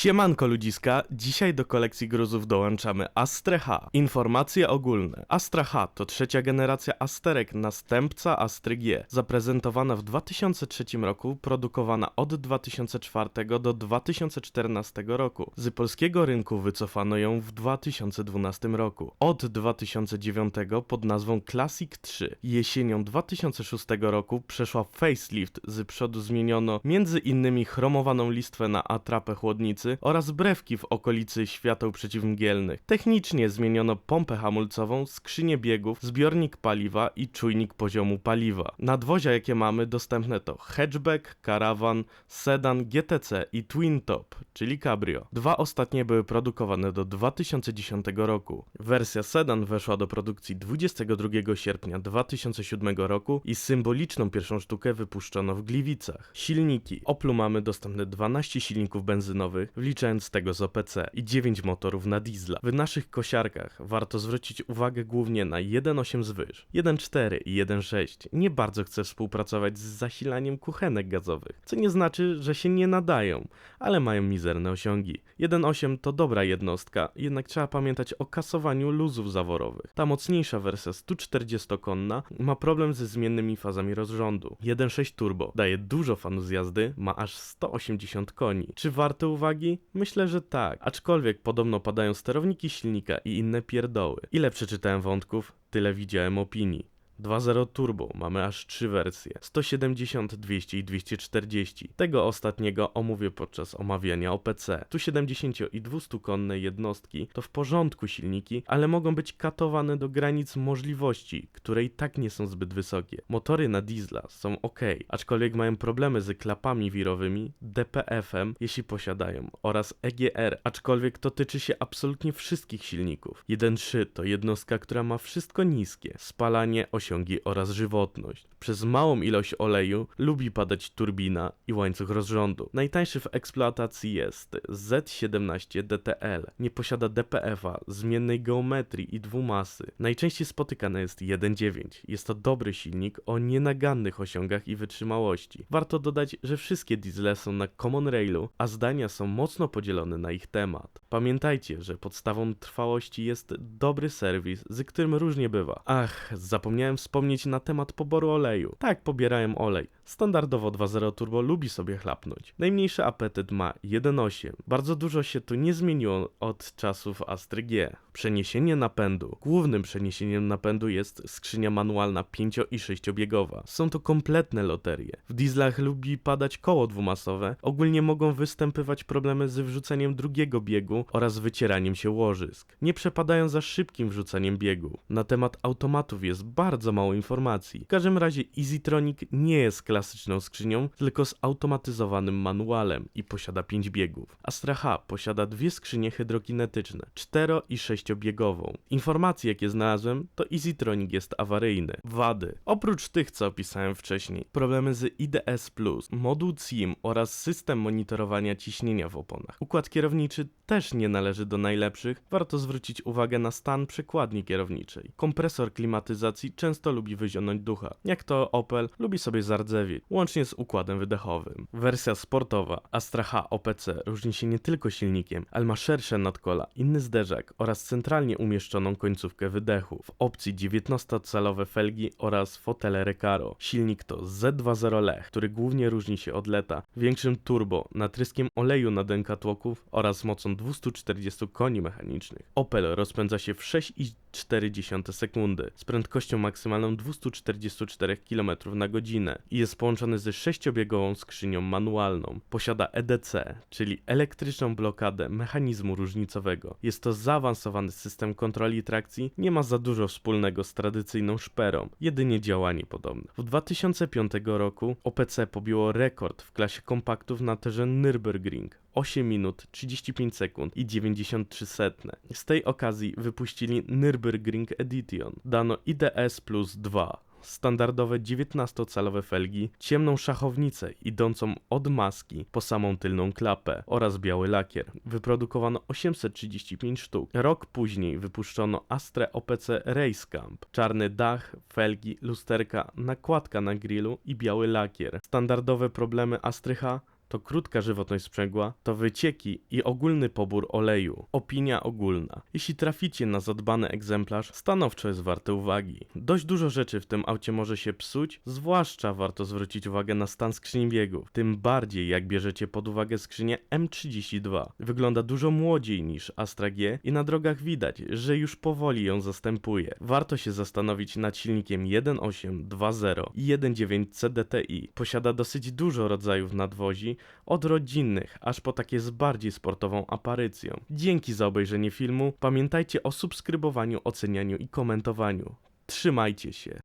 Siemanko ludziska, dzisiaj do kolekcji gruzów dołączamy Astre H. Informacje ogólne. Astra H to trzecia generacja Asterek, następca Astry G. Zaprezentowana w 2003 roku, produkowana od 2004 do 2014 roku. Z polskiego rynku wycofano ją w 2012 roku. Od 2009 pod nazwą Classic 3. Jesienią 2006 roku przeszła facelift, z przodu zmieniono między innymi chromowaną listwę na atrapę chłodnicy oraz brewki w okolicy świateł przeciwmgielnych. Technicznie zmieniono pompę hamulcową, skrzynię biegów, zbiornik paliwa i czujnik poziomu paliwa. Nadwozia jakie mamy dostępne to hatchback, caravan, sedan, GTC i twin top, czyli cabrio. Dwa ostatnie były produkowane do 2010 roku. Wersja sedan weszła do produkcji 22 sierpnia 2007 roku i symboliczną pierwszą sztukę wypuszczono w Gliwicach. Silniki. Oplu mamy dostępne 12 silników benzynowych, wliczając tego z OPC i 9 motorów na diesla. W naszych kosiarkach warto zwrócić uwagę głównie na 1.8 zwyż, 1.4 i 1.6. Nie bardzo chcę współpracować z zasilaniem kuchenek gazowych, co nie znaczy, że się nie nadają, ale mają mizerne osiągi. 1.8 to dobra jednostka, jednak trzeba pamiętać o kasowaniu luzów zaworowych. Ta mocniejsza wersja 140-konna ma problem ze zmiennymi fazami rozrządu. 1.6 turbo daje dużo fanu z jazdy, ma aż 180 koni. Czy warte uwagi? Myślę, że tak. Aczkolwiek podobno padają sterowniki silnika i inne pierdoły. Ile przeczytałem wątków, tyle widziałem opinii. 2.0 Turbo mamy aż trzy wersje 170, 200 i 240. Tego ostatniego omówię podczas omawiania OPC. Tu 70 i 200 konne jednostki to w porządku silniki, ale mogą być katowane do granic możliwości, które i tak nie są zbyt wysokie. Motory na diesla są ok, aczkolwiek mają problemy z klapami wirowymi, DPF-em, jeśli posiadają, oraz EGR, aczkolwiek to tyczy się absolutnie wszystkich silników. 1.3 to jednostka, która ma wszystko niskie, spalanie 8 osiągi oraz żywotność. Przez małą ilość oleju lubi padać turbina i łańcuch rozrządu. Najtańszy w eksploatacji jest Z17 DTL. Nie posiada DPF-a, zmiennej geometrii i dwumasy. Najczęściej spotykane jest 1.9. Jest to dobry silnik o nienagannych osiągach i wytrzymałości. Warto dodać, że wszystkie diesle są na Common Railu, a zdania są mocno podzielone na ich temat. Pamiętajcie, że podstawą trwałości jest dobry serwis, z którym różnie bywa. Ach, zapomniałem wspomnieć na temat poboru oleju. Tak, pobierałem olej. Standardowo 2.0 Turbo lubi sobie chlapnąć. Najmniejszy apetyt ma 1.8. Bardzo dużo się tu nie zmieniło od czasów Astry G. Przeniesienie napędu. Głównym przeniesieniem napędu jest skrzynia manualna 5 i 6 biegowa. Są to kompletne loterie. W dieslach lubi padać koło dwumasowe. Ogólnie mogą występywać problemy z wrzuceniem drugiego biegu oraz wycieraniem się łożysk. Nie przepadają za szybkim wrzucaniem biegu. Na temat automatów jest bardzo mało informacji. W każdym razie EasyTronic nie jest klasyczną skrzynią, tylko z automatyzowanym manualem i posiada 5 biegów. Astra H posiada dwie skrzynie hydrokinetyczne, 4 i 6 biegową. Informacje jakie znalazłem to EasyTronic jest awaryjny. Wady. Oprócz tych co opisałem wcześniej, problemy z IDS+, moduł CIM oraz system monitorowania ciśnienia w oponach. Układ kierowniczy też nie należy do najlepszych, warto zwrócić uwagę na stan przekładni kierowniczej. Kompresor klimatyzacji często lubi wyzionąć ducha. Jak to Opel lubi sobie łącznie z układem wydechowym. Wersja sportowa Astra H OPC różni się nie tylko silnikiem, ale ma szersze nadkola, inny zderzak oraz centralnie umieszczoną końcówkę wydechu. W opcji 19-calowe felgi oraz fotele Recaro. Silnik to Z20 Lech, który głównie różni się od leta większym turbo, natryskiem oleju na dękatłoków oraz mocą 240 koni mechanicznych. Opel rozpędza się w 6,4 sekundy z prędkością maksymalną 244 km na godzinę i jest połączony ze sześciobiegową skrzynią manualną. Posiada EDC, czyli elektryczną blokadę mechanizmu różnicowego. Jest to zaawansowany system kontroli trakcji, nie ma za dużo wspólnego z tradycyjną szperą, jedynie działanie podobne. W 2005 roku OPC pobiło rekord w klasie kompaktów na terze Nürburgring 8 minut 35 sekund i 93 setne. Z tej okazji wypuścili Nürburgring Edition. Dano IDS plus 2 standardowe 19-calowe felgi, ciemną szachownicę idącą od maski po samą tylną klapę oraz biały lakier. Wyprodukowano 835 sztuk. Rok później wypuszczono Astre OPC Race Camp. Czarny dach, felgi, lusterka, nakładka na grillu i biały lakier. Standardowe problemy Astry H to krótka żywotność sprzęgła, to wycieki i ogólny pobór oleju. Opinia ogólna. Jeśli traficie na zadbany egzemplarz, stanowczo jest warte uwagi. Dość dużo rzeczy w tym aucie może się psuć, zwłaszcza warto zwrócić uwagę na stan skrzyni biegów. Tym bardziej jak bierzecie pod uwagę skrzynię M32. Wygląda dużo młodziej niż Astra G i na drogach widać, że już powoli ją zastępuje. Warto się zastanowić nad silnikiem 1.8, 2.0 i 1.9 CDTI. Posiada dosyć dużo rodzajów nadwozi, od rodzinnych aż po takie z bardziej sportową aparycją. Dzięki za obejrzenie filmu. Pamiętajcie o subskrybowaniu, ocenianiu i komentowaniu. Trzymajcie się.